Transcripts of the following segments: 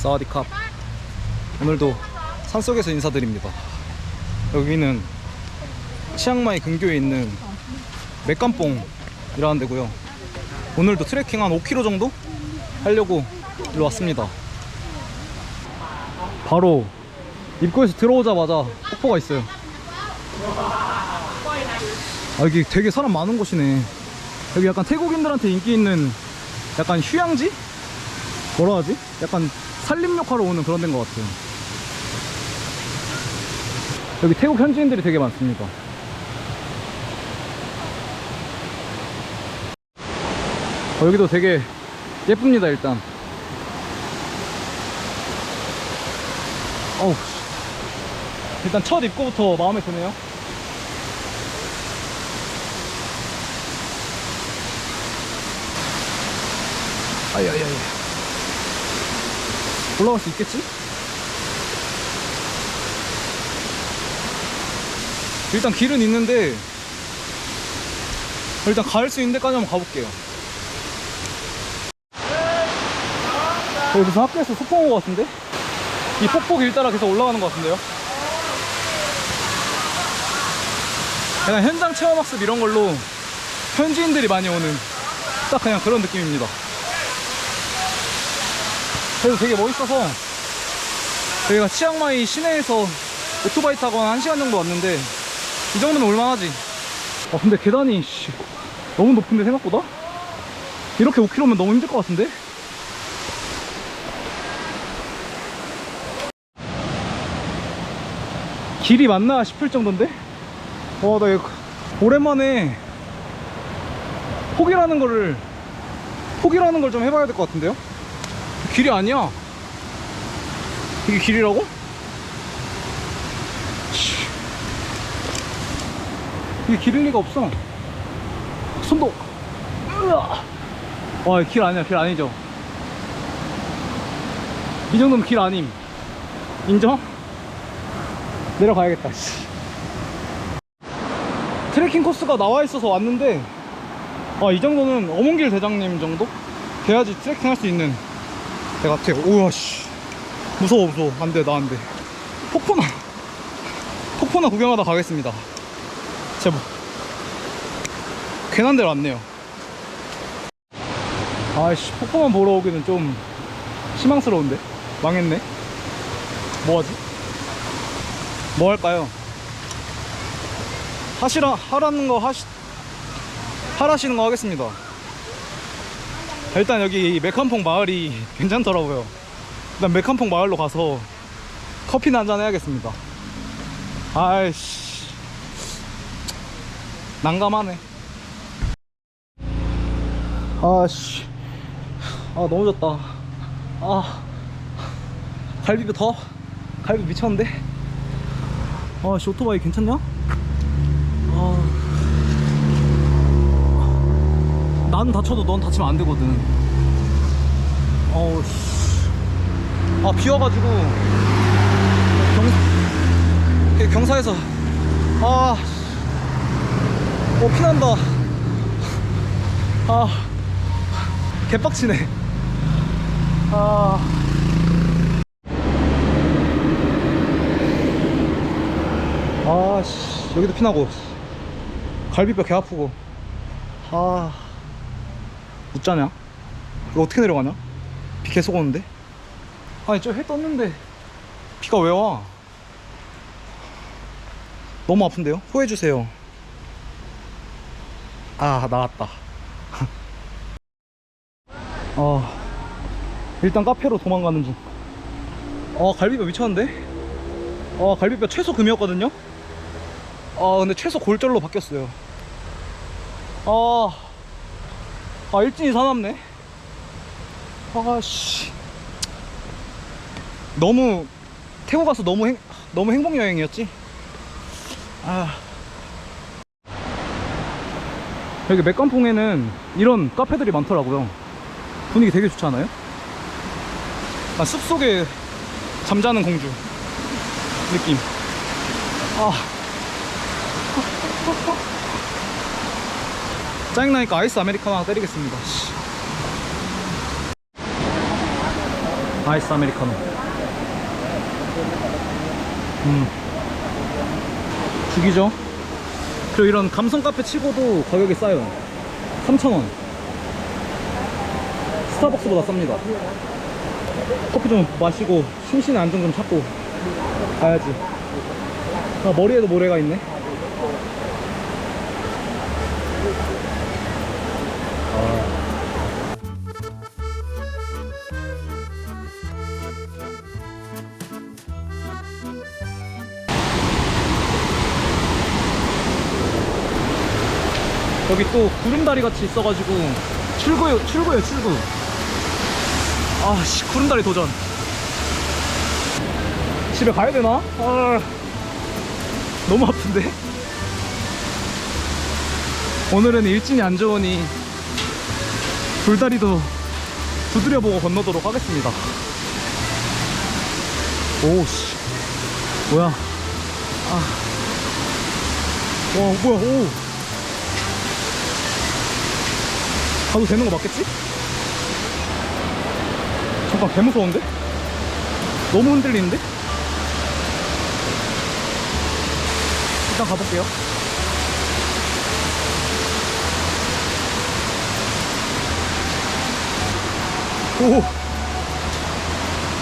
사와디캅 오늘도 산속에서 인사드립니다. 여기는 치앙마이 근교에 있는 맥감뽕이라는 데고요. 오늘도 트레킹 한 5km 정도 하려고 일로 왔습니다. 바로 입구에서 들어오자마자 폭포가 있어요. 아 여기 되게 사람 많은 곳이네. 여기 약간 태국인들한테 인기 있는 약간 휴양지? 뭐라 하지? 약간 산림욕하러 오는 그런 데인 것 같아요. 여기 태국 현지인들이 되게 많습니다. 어, 여기도 되게 예쁩니다 일단. 어우 씨. 일단 첫 입구부터 마음에 드네요. 아야야야 올라갈 수 있겠지? 일단 길은 있는데 일단 갈 수 있는 데까지 한번 가볼게요 여기서 학교에서 소풍 온것 같은데? 이 폭포 길 따라 계속 올라가는 것 같은데요? 그냥 현장 체험학습 이런 걸로 현지인들이 많이 오는 딱 그냥 그런 느낌입니다 그래서 되게 멋있어서 저희가 치앙마이 시내에서 오토바이 타고 한 1시간 정도 왔는데 이 정도면 올만하지 아 근데 계단이 씨, 너무 높은데 생각보다? 이렇게 5km면 너무 힘들 것 같은데? 길이 맞나 싶을 정도인데? 와, 나 이거 오랜만에 포기라는 거를 포기라는 걸 좀 해봐야 될 것 같은데요? 길이 아니야. 이게 길이라고? 씨. 이게 길일 리가 없어. 손도. 으아. 와, 길 아니야, 길 아니죠. 이 정도면 길 아님. 인정? 내려가야겠다. 씨. 트레킹 코스가 나와 있어서 왔는데, 아, 이 정도는 어몽길 대장님 정도? 돼야지 트레킹 할 수 있는 데 같아요. 우와, 씨. 무서워, 무서워. 안 돼, 나 안 돼. 폭포나, 폭포나 구경하다 가겠습니다. 제발. 괜한 데로 왔네요. 아이씨, 폭포만 보러 오기는 좀 실망스러운데? 망했네. 뭐 하지? 뭐 할까요? 하시라, 하라는 거 하시, 하라시는 거 하겠습니다. 일단 여기 이 메칸퐁 마을이 괜찮더라고요. 일단 메칸퐁 마을로 가서 커피나 한잔 해야겠습니다. 아이씨. 난감하네. 아씨. 아, 너무 졌다. 아. 갈비뼈 더? 갈비 미쳤는데? 아씨, 오토바이 괜찮냐? 나는 다쳐도 넌 다치면 안 되거든. 어우, 씨. 아, 비 와가지고. 경, 경사에서. 아. 어, 피난다. 아. 개빡치네. 아. 아, 씨. 여기도 피나고. 갈비뼈 개 아프고. 아. 웃자냐? 이거 어떻게 내려가냐? 비 계속 오는데? 아니 저 해 떴는데 비가 왜 와? 너무 아픈데요? 후회해주세요 아 나왔다 아 일단 카페로 도망가는 중 아, 갈비뼈 미쳤는데? 아, 갈비뼈 최소 금이었거든요? 아, 근데 최소 골절로 바뀌었어요. 아, 아, 일진이 사납네. 아씨. 너무, 태국 가서 너무 행, 너무 행복 여행이었지? 아. 여기 맥감퐁에는 이런 카페들이 많더라고요. 분위기 되게 좋지 않아요? 아, 숲속에 잠자는 공주 느낌. 아. 짜증나니까 아이스 아메리카노 하나 때리겠습니다. 씨. 아이스 아메리카노. 음. 죽이죠? 그리고 이런 감성 카페 치고도 가격이 싸요. 3,000원. 스타벅스보다 쌉니다. 커피 좀 마시고 심신의 안정 좀 찾고 가야지. 아 머리에도 모래가 있네 여기 또 구름다리 같이 있어가지고. 출구요 출구요 출구. 아씨 구름다리 도전. 집에 가야 되나? 아 너무 아픈데? 오늘은 일진이 안 좋으니 불다리도 두드려보고 건너도록 하겠습니다. 오씨. 뭐야? 아 와 뭐야? 오 가도 되는 거 맞겠지? 잠깐 개 무서운데? 너무 흔들리는데? 일단 가볼게요. 오!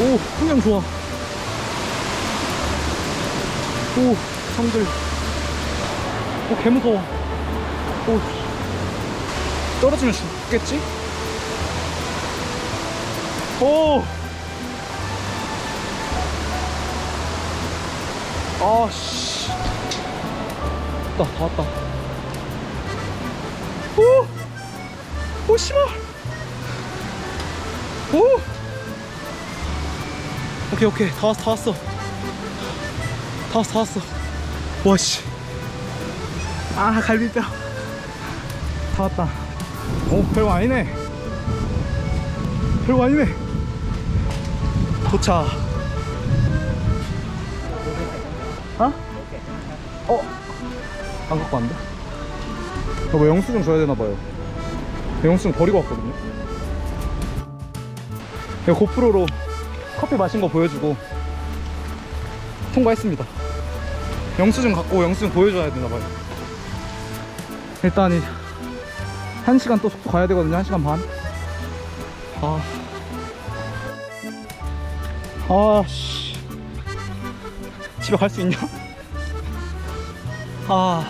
오, 풍경 좋아. 오, 성들. 오, 개 무서워. 오, 떨어지면 죽겠지? 오! 아, 씨. 다 왔다. 오! 오, 씨발! 오! 오케이, 오케이. 다 왔어, 다 왔어. 다 왔어, 다 왔어. 와, 씨. 아, 갈비뼈. 다 왔다. 오, 별거 아니네. 별거 아니네. 도착. 어? 어? 안 갖고 왔는데? 여보 영수증 줘야 되나봐요. 영수증 버리고 왔거든요. 이거 고프로로 커피 마신 거 보여주고 통과했습니다. 영수증 갖고 영수증 보여줘야 되나봐요. 일단 이 1시간 또 속도 가야 되거든요. 1시간 반. 아. 아, 씨. 집에 갈 수 있냐? 아.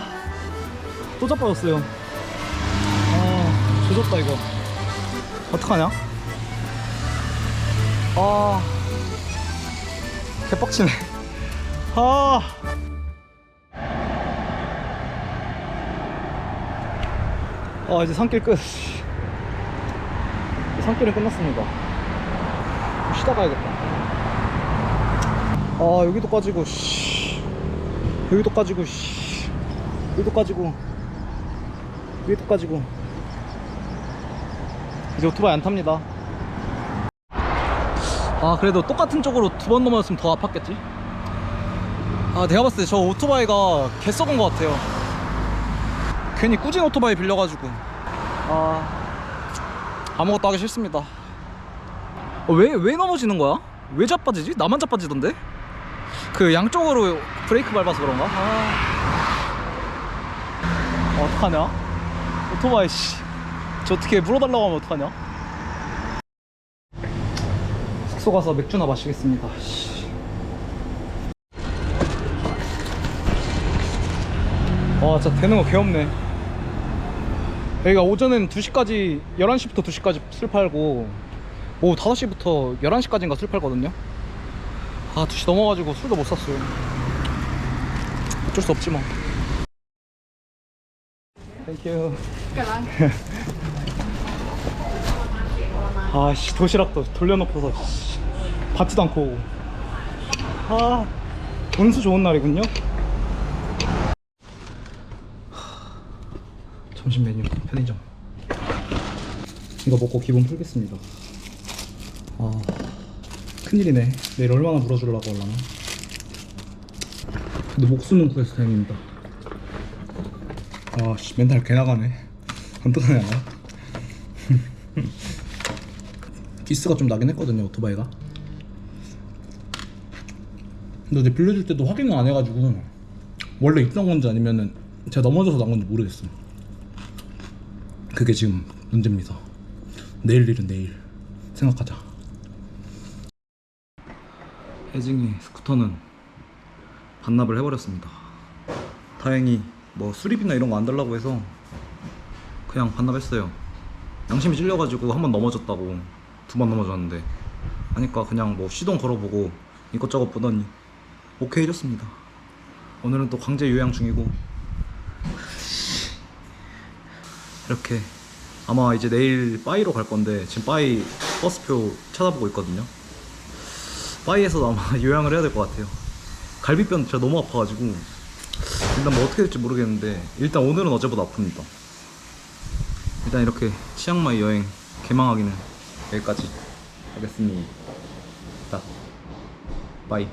또 자빠졌어요. 아, 조졌다, 이거. 어떡하냐? 아. 개빡치네. 아. 아 이제 산길 끝. 산길은 끝났습니다. 좀 쉬다 가야겠다. 아 여기도 까지고 씨. 여기도 까지고 씨. 여기도 까지고 여기도 까지고. 이제 오토바이 안 탑니다. 아 그래도 똑같은 쪽으로 두 번 넘어졌으면 더 아팠겠지? 아 내가 봤을 때 저 오토바이가 개 썩은 것 같아요 괜히 꾸진 오토바이 빌려가지고 아 아무것도 하기 싫습니다 왜왜 넘어지는 거야? 왜 자빠지지? 나만 자빠지던데? 그 양쪽으로 브레이크 밟아서 그런가? 아 어, 어떡하냐? 오토바이 씨저 어떻게 물어달라고 하면 어떡하냐? 숙소 가서 맥주나 마시겠습니다 씨. 와 진짜 되는 거 개없네 여기가 오전엔 2시까지 11시부터 2시까지 술 팔고 오후 5시부터 11시까지인가 술 팔거든요. 아 2시 넘어가지고 술도 못 샀어요. 어쩔 수 없지 뭐. 땡큐 아씨 도시락도 돌려놓고서 씨, 받지도 않고. 아 운수 좋은 날이군요 점심 메뉴 편의점. 이거 먹고 기분 풀겠습니다. 아 큰일이네. 내일 얼마나 물어주려고 하려나? 근데 목숨은 구해서 다행입니다. 아씨 맨날 개 나가네. 어떡하냐 기스가 좀 나긴 했거든요 오토바이가. 근데 어제 빌려줄 때도 확인을 안 해가지고 원래 있던 건지 아니면은 제가 넘어져서 나온 건지 모르겠어. 그게 지금 문제입니다. 내일 일은 내일 생각하자. 혜징이 스쿠터는 반납을 해버렸습니다. 다행히 뭐 수리비나 이런 거 안 달라고 해서 그냥 반납했어요. 양심이 찔려가지고 한 번 넘어졌다고 두 번 넘어졌는데 하니까 그냥 뭐 시동 걸어보고 이것저것 보더니 오케이 해줬습니다. 오늘은 또 강제 요양 중이고 이렇게 아마 이제 내일 빠이로 갈 건데 지금 빠이 버스표 찾아보고 있거든요. 빠이에서 아마 요양을 해야 될 것 같아요. 갈비뼈는 진짜 너무 아파가지고 일단 뭐 어떻게 될지 모르겠는데 일단 오늘은 어제보다 아픕니다. 일단 이렇게 치앙마이 여행 개망하기는 여기까지 하겠습니다. 빠이.